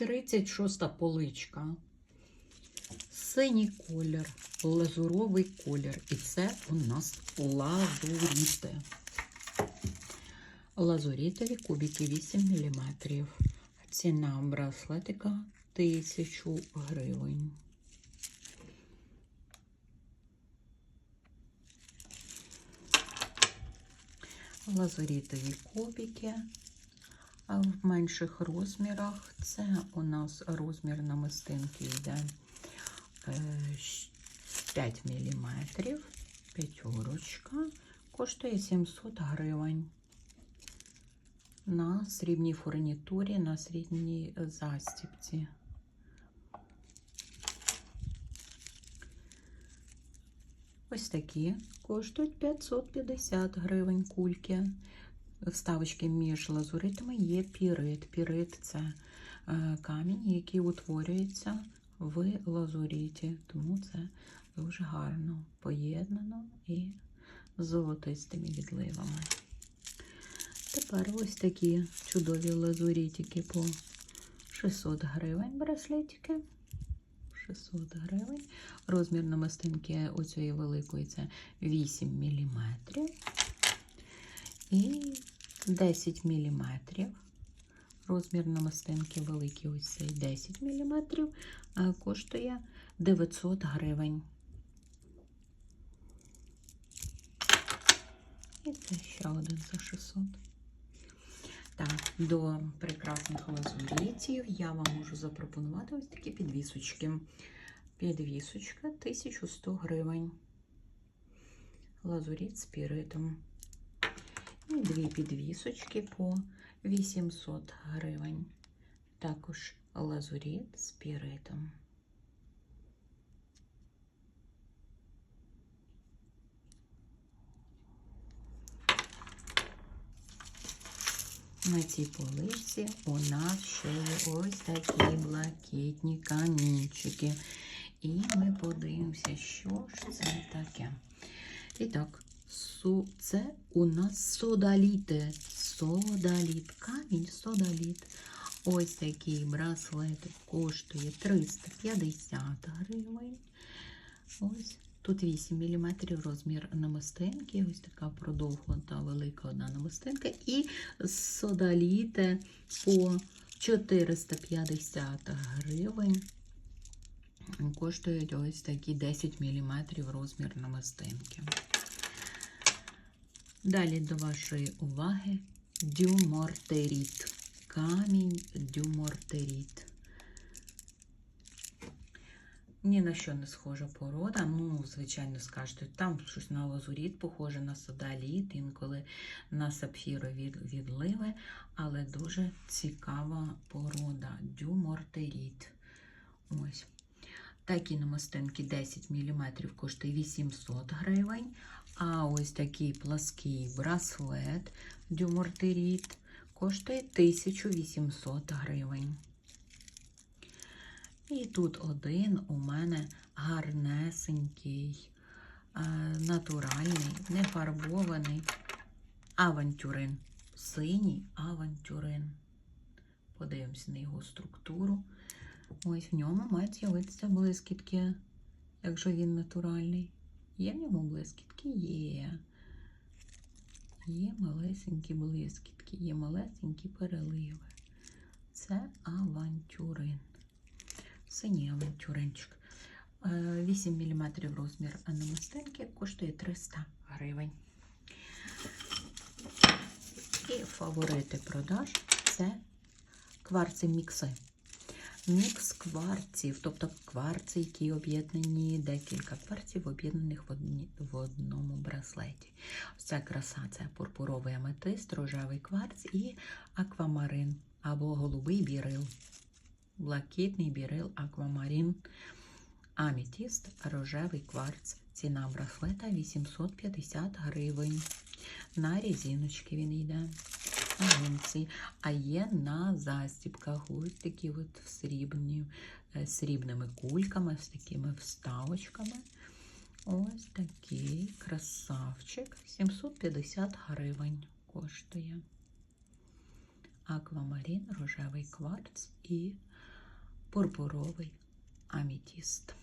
36 поличка. Синій колір, лазуровий колір. І це у нас лазуріти. Лазурітові кубики 8 мм. Ціна браслетика 1000 гривень. Лазурітові кубики а в менших розмірах. Це у нас розмір намистинки йде е, 5 мм. П'ятерочка коштує 700 гривень. На срібній фурнітурі, на срібній застіпці. Ось такі коштують 550 гривень кульки. Вставочки між лазуритами є пірит. Пірит це е, камінь, який утворюється в лазуріті. Тому це дуже гарно поєднано і з золотистими відливами. Тепер ось такі чудові лазурітики по 600 гривень браслетики. 600 гривень. Розмір намистинки у цієї великої це 8 мм. І 10 мм. Розмір намистинки великий ось цей 10 мм, коштує 900 гривень. І це ще один за 600. Так, до прекрасних лазурітів я вам можу запропонувати ось такі підвісочки. Підвісочка 1100 гривень. Лазуріт з піритом. Дві підвісочки по 800 гривень. Також лазуріт з піритом. На цій поличці у нас ще є ось такі блакитні камінчики. І ми подивимося, що ж це таке. І так, су, це у нас содаліти. Содаліт. Камінь содаліт. Ось такий браслетик коштує 350 гривень. Ось тут 8 мм розмір намистинки. Ось така продовгута велика одна намистинка. І содаліте по 450 гривень. Коштують ось такі 10 мм розмір намистинки. Далі до вашої уваги дюмортеріт. Камінь дюмортеріт. Ні на що не схожа порода. Ну, звичайно, скажете, там щось на лазуріт похоже на содаліт, інколи на сапфірові відливи, але дуже цікава порода дюмортеріт. Ось. Такі намистинки 10 мм коштує 800 гривень. А ось такий плаский браслет дюмортеріт коштує 1800 гривень. І тут один у мене гарнесенький, е, натуральний, не фарбований авантюрин. Синій авантюрин. Подивимося на його структуру. Ось в ньому мають з'явитися блискітки, якщо він натуральний. Є в ньому блискітки? Є. Є малесенькі блискітки, є малесенькі переливи. Це авантюрин. Синій авантюринчик. Е, 8 мм розмір намистинки коштує 300 гривень. І фаворити продаж це кварци мікси. Мікс кварців, тобто кварци, які об'єднані, декілька кварців, об'єднаних в, одні, в одному браслеті. Ось ця краса це пурпуровий аметист, рожевий кварц і аквамарин або голубий бірил. Блакитний бірил, аквамарин, амітіст, рожевий кварц. Ціна браслета 850 гривень. На різиночки він йде гумці, а є на застібках ось такі от срібні, е, срібними кульками, з такими вставочками. Ось такий красавчик. 750 гривень коштує. Аквамарин, рожевий кварц і пурпуровий амітіст.